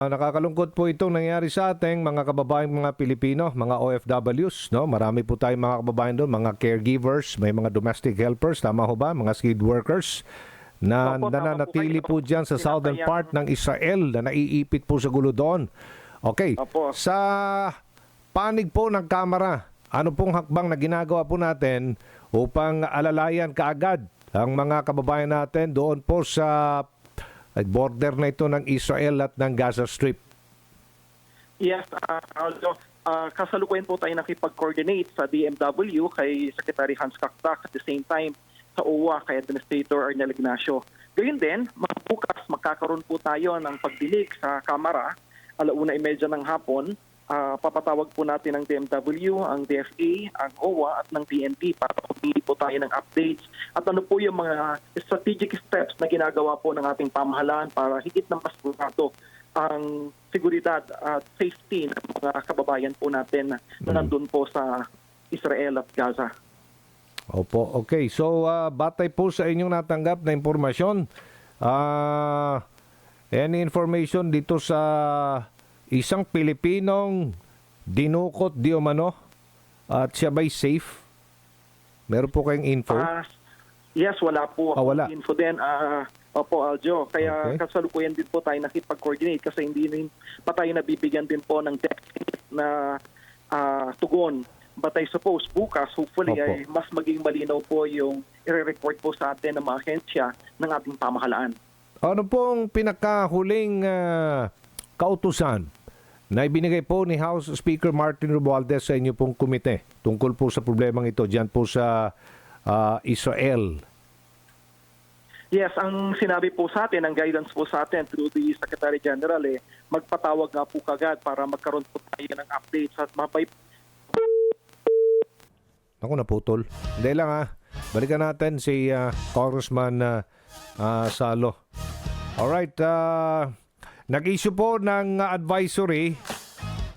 Ah, Nakakalungkot po itong nangyari sa ating mga kababaeng mga Pilipino, mga OFWs, no? Marami po tayong mga kababayan doon, mga caregivers, may mga domestic helpers, tama ho ba? Mga skilled workers na Opo, nananatili po po dyan sa southern part ng Israel na naiipit po sa gulo doon. Okay. Opo. Sa panig po ng Kamara, ano pong hakbang na ginagawa po natin upang alalayan kaagad ang mga kababayan natin doon po sa ay, border na ito ng Israel at ng Gaza Strip? Yes, uh, Aldo, uh, kasalukuyan po tayo nakipag-coordinate sa DMW kay Secretary Hans Kaktak at the same time sa OWA kay Administrator Arnel Ignacio. Gayun din, bukas magkakaroon po tayo ng pagdilig sa Kamara, alauna imedya ng hapon. Ah, papatawag po natin ang DMW, ang DFA, ang OWA at ng PNP para pumili po tayo ng updates at ano po yung mga strategic steps na ginagawa po ng ating pamahalaan para higit na mas sigurado ang seguridad at safety ng mga kababayan po natin na nandun po sa Israel at Gaza. Opo, okay. So, ah, batay po sa inyong natanggap na impormasyon, ah, any information dito sa isang Pilipinong dinukot di umano at siya ba'y safe? Meron po kayong info? Ah, yes, wala po. Ah, wala. Info din. ah, opo, Aljo. Kaya Okay. kasalukuyan din po tayo nakipag-coordinate kasi hindi rin pa tayo nabibigyan din po ng definite na ah, tugon. But I suppose bukas, hopefully, Opo. ay mas maging malinaw po yung i-report po sa atin ng mga ahensya ng ating pamahalaan. Ano pong pinakahuling ah, kautusan na ibinigay po ni House Speaker Martin Romualdez sa inyo pong komite tungkol po sa problemang ito dyan po sa ah, Israel? Yes, ang sinabi po sa atin, ang guidance po sa atin through the Secretary General, eh, magpatawag nga po kagad para magkaroon po tayo ng updates at mapay Ako naputol. Hindi lang ha. Balikan natin si ah, Congressman ah, ah, Salo. Alright. Uh, nag-issue po ng advisory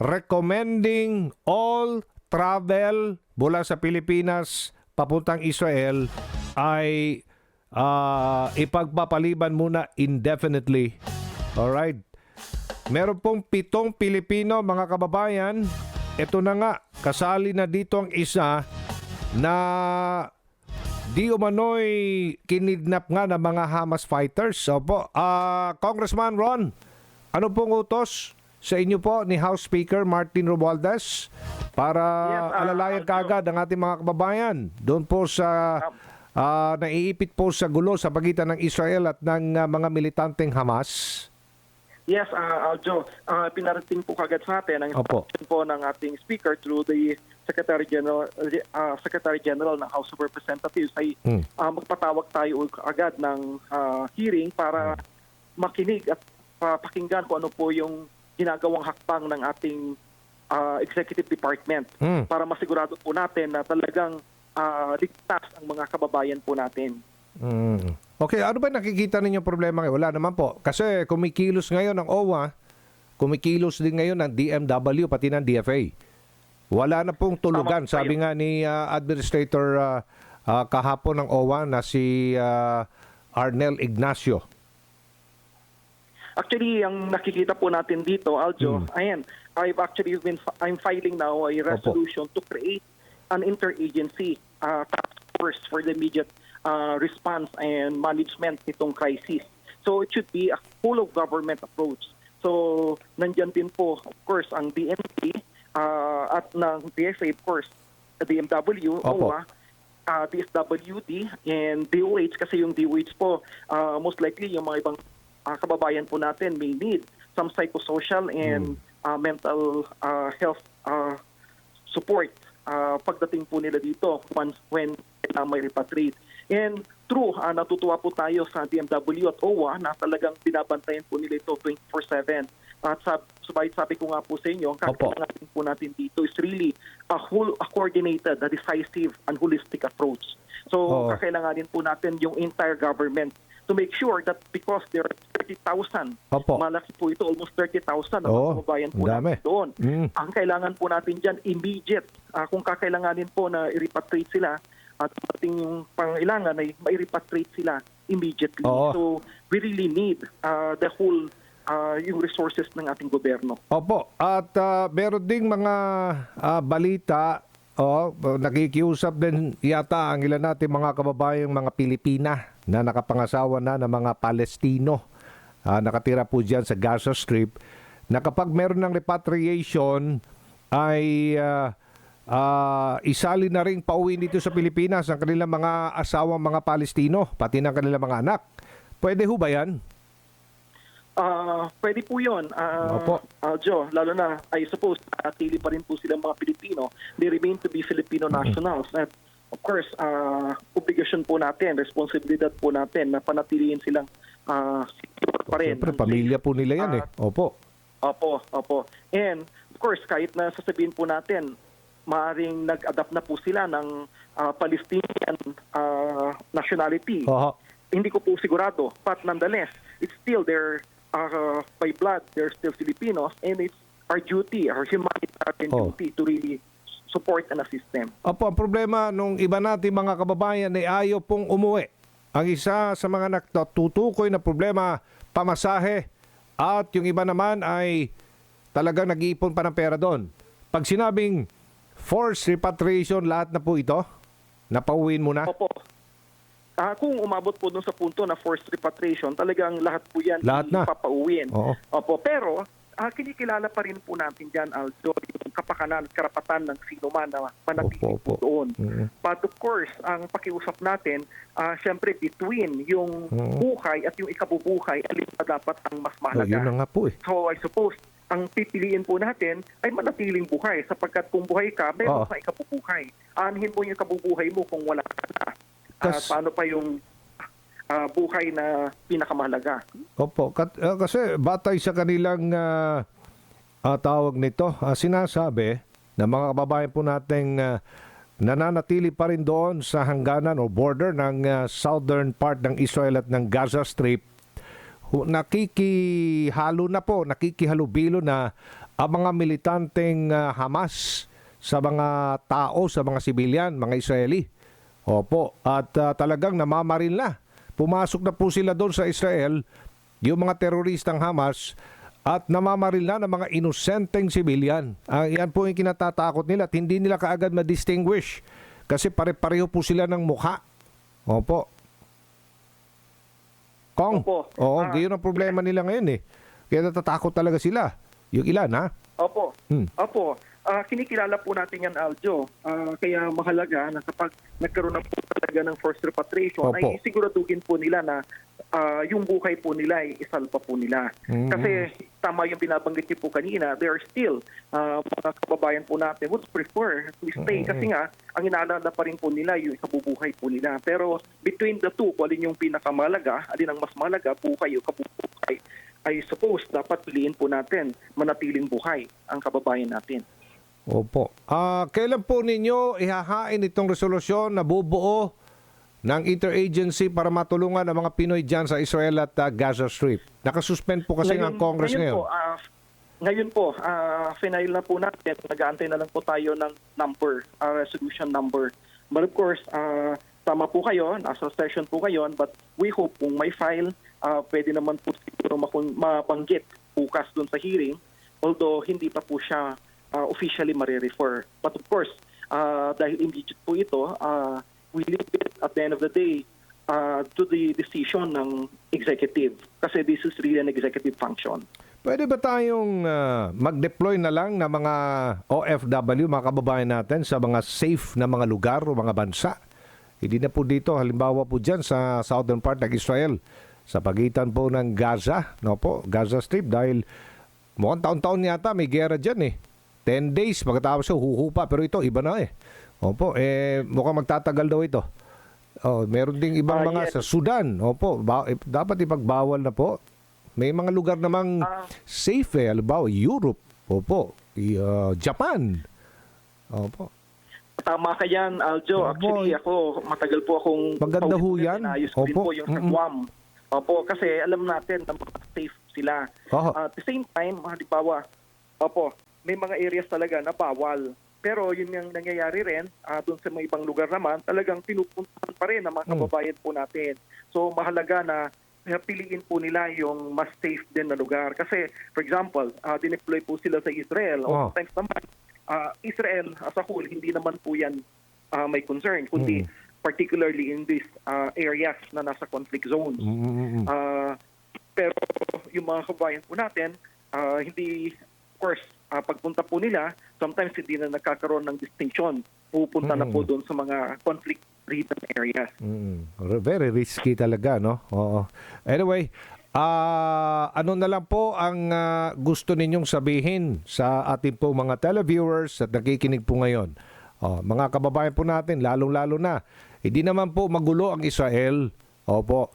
recommending all travel mula sa Pilipinas papuntang Israel ay ah, ipagpapaliban muna indefinitely. Alright. Meron pong pitong Pilipino, mga kababayan. Ito na nga, kasali na dito ang isa na di umano'y kinidnap nga ng mga Hamas fighters. Opo, ah, Congressman Ron, ano pong utos sa inyo po ni House Speaker Martin Romualdez para Yes, ah, alalayan Aljo. kaagad ang ating mga kababayan doon po sa ah, naiipit po sa gulo sa pagitan ng Israel at ng ah, mga militanteng Hamas? Yes, uh, Aljo, uh, pinarating po kagad sa atin ang instruction po ng ating speaker through the Secretary General uh, Secretary General ng House of Representatives ay Hmm. uh, magpatawag tayo agad ng uh, hearing para makinig at uh, pakinggan kung ano po yung ginagawang hakbang ng ating uh, executive department Hmm. para masigurado po natin na talagang uh, ligtas ang mga kababayan po natin. Mm. Okay, ano ba nakikita ninyo problema ngayon? Wala naman po. Kasi kumikilos ngayon ng OWA, kumikilos din ngayon ng DMW, pati ng DFA. Wala na pong tulugan. Sabi nga ni ah, Administrator ah, ah, kahapon ng OWA na si ah, Arnel Ignacio. Actually, ang nakikita po natin dito, Aljo, ayan, I've actually been, I'm filing now a resolution to create an interagency uh, task force for the immediate uh, response and management nitong crisis. So it should be a full of government approach. So nandyan din po, of course, ang DNP uh, at ng DFA, of course, DMW, Opo. OWA, uh, DSWD and DOH kasi yung DOH po uh, most likely yung mga ibang uh, kababayan po natin may need some psychosocial and uh, mental uh, health uh, support uh, pagdating po nila dito once when uh, may repatriate. And true, uh, natutuwa po tayo sa DMW at OWA na talagang binabantayan po nila ito 24-7. At sab subalit sabi ko nga po sa inyo, ang kakailangan po natin dito is really a whole, a coordinated, a decisive, and holistic approach. So, Oo. kakailanganin po natin yung entire government to make sure that because there are 30,000, Opo. malaki po ito, almost 30,000 na Oo, mga kababayan po ang dami. natin doon. Mm. Ang kailangan po natin dyan, immediate. Ah, kung kakailanganin po na i-repatriate sila, at ating yung pangailangan ay ma-repatriate sila immediately. Oo. So, we really need ah, the whole ah, yung resources ng ating gobyerno. Opo, at ah, meron ding mga ah, balita, oh, nakikiusap din yata ang ilan natin mga kababayang mga Pilipina na nakapangasawa na ng mga Palestino. Ah, nakatira po dyan sa Gaza Strip na kapag meron ng repatriation ay ah, ah, isali na rin pauwi dito sa Pilipinas ang kanilang mga asawang mga Palestino, pati ng kanilang mga anak. Pwede ho ba yan? Ah, pwede po 'yon. Ah, Opo. ah, Joe, lalo na I suppose natili pa rin po silang mga Pilipino. They remain to be Filipino nationals. At of course, ah, obligasyon po natin, responsibilidad po natin na panatilihin silang ah, secure pa rin. Siyempre, pamilya po nila yan eh. Opo. Opo, opo. And of course, kahit na sasabihin po natin, maaring nag-adapt na po sila ng ah, Palestinian ah, nationality. Oho. Hindi ko po sigurado. But nonetheless, it's still their, uh, by blood, they're still Filipinos and it's our duty, our humanitarian Oh. duty to really support and assist them. Opo, ang problema nung iba natin mga kababayan ay ayaw pong umuwi. Ang isa sa mga natutukoy na problema, pamasahe. At yung iba naman ay talagang nag-iipon pa ng pera doon. Pag sinabing forced repatriation, lahat na po ito, napauwiin mo na? Opo. Ah, kung umabot po dun sa punto na forced repatriation, talagang lahat po yan Lahat na. ipapauwiin. Oo. Opo, pero ah, kinikilala pa rin po natin dyan, Aldo, yung kapakanan at karapatan ng sino man na manatili Opo, opo. po doon. Mhm. But of course, ang pakiusap natin, ah, syempre between yung Oo. buhay at yung ikabubuhay, alin pa dapat ang mas Oh, mahalaga. yun na nga po eh. So I suppose, ang pipiliin po natin ay manatiling buhay sapagkat kung buhay ka, meron Oo. ka ikabubuhay. Aanhin mo yung kabubuhay mo kung wala ka na. Kas- paano pa yung ah, buhay na pinakamahalaga? Opo, kat- ah, kasi batay sa kanilang ah, ah, tawag nito, ah, sinasabi na mga kababayan po nating ah, nananatili pa rin doon sa hangganan o border ng ah, southern part ng Israel at ng Gaza Strip, nakikihalo na po, nakikihalubilo na ang mga militanteng ah, Hamas sa mga tao, sa mga sibilyan, mga Israeli. Opo, at ah, talagang namamaril na. Pumasok na po sila doon sa Israel, yung mga teroristang Hamas, at namamaril na ng mga inosenteng sibilyan. Ah, yan po yung kinatatakot nila at hindi nila kaagad ma-distinguish kasi pare-pareho po sila ng mukha. Opo. Kong? Opo. Oo, Ah, gayon ang problema nila ngayon eh. Kaya natatakot talaga sila. Yung ilan ha? Opo. Hmm. Opo. Ah, kinikilala po natin yan, Aljo. Ah, kaya mahalaga na kapag nagkaroon na po talaga ng forced repatriation, Opo. ay siguraduhin po nila na ah, yung buhay po nila ay isalpa po nila. Mhm. Kasi tama yung binabanggit niyo po kanina, there are still ah, mga kababayan po natin would prefer to stay Mhm. kasi nga ang inaalala pa rin po nila yung kabubuhay po nila. Pero between the two, kung alin yung pinakamalaga, alin ang mas malaga, buhay o kabubuhay, I suppose dapat piliin po natin manatiling buhay ang kababayan natin. Opo. Ah, kailan po ninyo ihahain itong resolusyon na bubuo ng interagency para matulungan ang mga Pinoy dyan sa Israel at ah, Gaza Strip? Nakasuspend po kasi ang Congress ngayon. Po, ah, ngayon po, ah, final na po natin. Nag-aantay na lang po tayo ng number, ah, resolution number. But of course, ah, tama po kayo, nasa session po kayo, but we hope kung may file, ah, pwede naman po siguro mabanggit bukas dun sa hearing, although hindi pa po siya ah, officially marirefer. But of course, ah, dahil immediate po ito, ah, we leave it at the end of the day uh, to the decision ng executive kasi this is really an executive function. Pwede ba tayong ah, mag-deploy na lang ng mga OFW, mga kababayan natin, sa mga safe na mga lugar o mga bansa? Hindi na po dito, halimbawa po dyan sa southern part ng Israel, sa pagitan po ng Gaza, no po, Gaza Strip, dahil mukhang taon-taon yata may gera dyan eh. 10 days, pagkatapos siya huhupa, pero ito iba na eh. Opo, eh, mukhang magtatagal daw ito. Oh, meron ding ibang Ah, mga yes. sa Sudan. Opo, ba- eh, dapat ipagbawal na po. May mga lugar namang Ah. safe eh. Halimbawa, Europe. Opo. I- uh, Japan. Opo. Tama ka yan, Aljo. Opo. Actually, ako, matagal po akong... Maganda ho yan. Din Opo. po yung sa Mm-mm. Guam. Opo, kasi alam natin na safe sila. Oho. At the same time, halimbawa, opo, may mga areas talaga na bawal. Pero yun yung nangyayari rin, ah, doon sa mga ibang lugar naman, talagang pinupuntahan pa rin ng mga Mm. kababayan po natin. So mahalaga na piliin po nila yung mas safe din na lugar. Kasi, for example, uh, dineploy po sila sa Israel. Oh. O sometimes naman, uh, Israel as a whole, hindi naman po yan uh, may concern, kundi particularly in these uh, areas na nasa conflict zones. Mm-mm. Ah, pero yung mga kabayan po natin, ah, hindi, course, ah, pagpunta po nila, sometimes hindi na nagkakaroon ng distinction. Pupunta na po doon sa mga conflict-ridden areas. Mm, very risky talaga, no? Oo. Anyway, ah ano na lang po ang ah, gusto ninyong sabihin sa ating po mga televiewers at nakikinig po ngayon? Oh, mga kababayan po natin, lalong-lalo na, hindi naman po magulo ang Israel. Opo.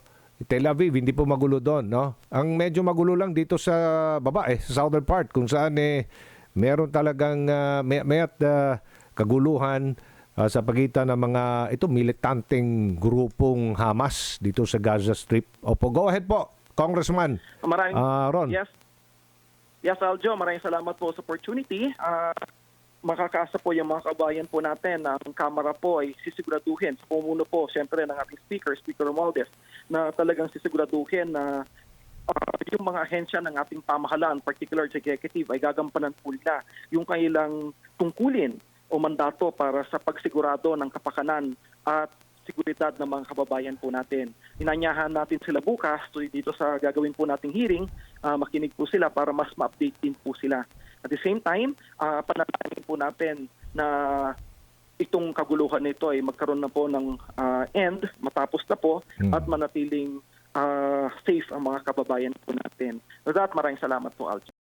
Tel Aviv, hindi po magulo doon, no? Ang medyo magulo lang dito sa baba, eh, sa southern part, kung saan eh, meron talagang uh, may, may at ah, kaguluhan ah, sa pagitan ng mga ito militanteng grupong Hamas dito sa Gaza Strip. Opo, go ahead po, Congressman. Maraming, Ah, Ron. Yes. Yes, Aljo, maraming salamat po sa opportunity. Ah, makakaasa po yung mga kabayan po natin na ang kamera po ay sisiguraduhin pumuno po, siyempre, ng ating speaker, Speaker Romualdez, na talagang sisiguraduhin na ah, yung mga ahensya ng ating pamahalaan, particular sa executive, ay gagampanan po nila yung kailang tungkulin o mandato para sa pagsigurado ng kapakanan at seguridad ng mga kababayan po natin. Inanyahan natin sila bukas so dito sa gagawin po nating hearing, ah, makinig po sila para mas ma-update din po sila. At the same time, uh, panalangin po natin na itong kaguluhan nito ay magkaroon na po ng ah, end, matapos na po, Hmm. at manatiling ah, safe ang mga kababayan po natin. With that, maraming salamat po, Aljo.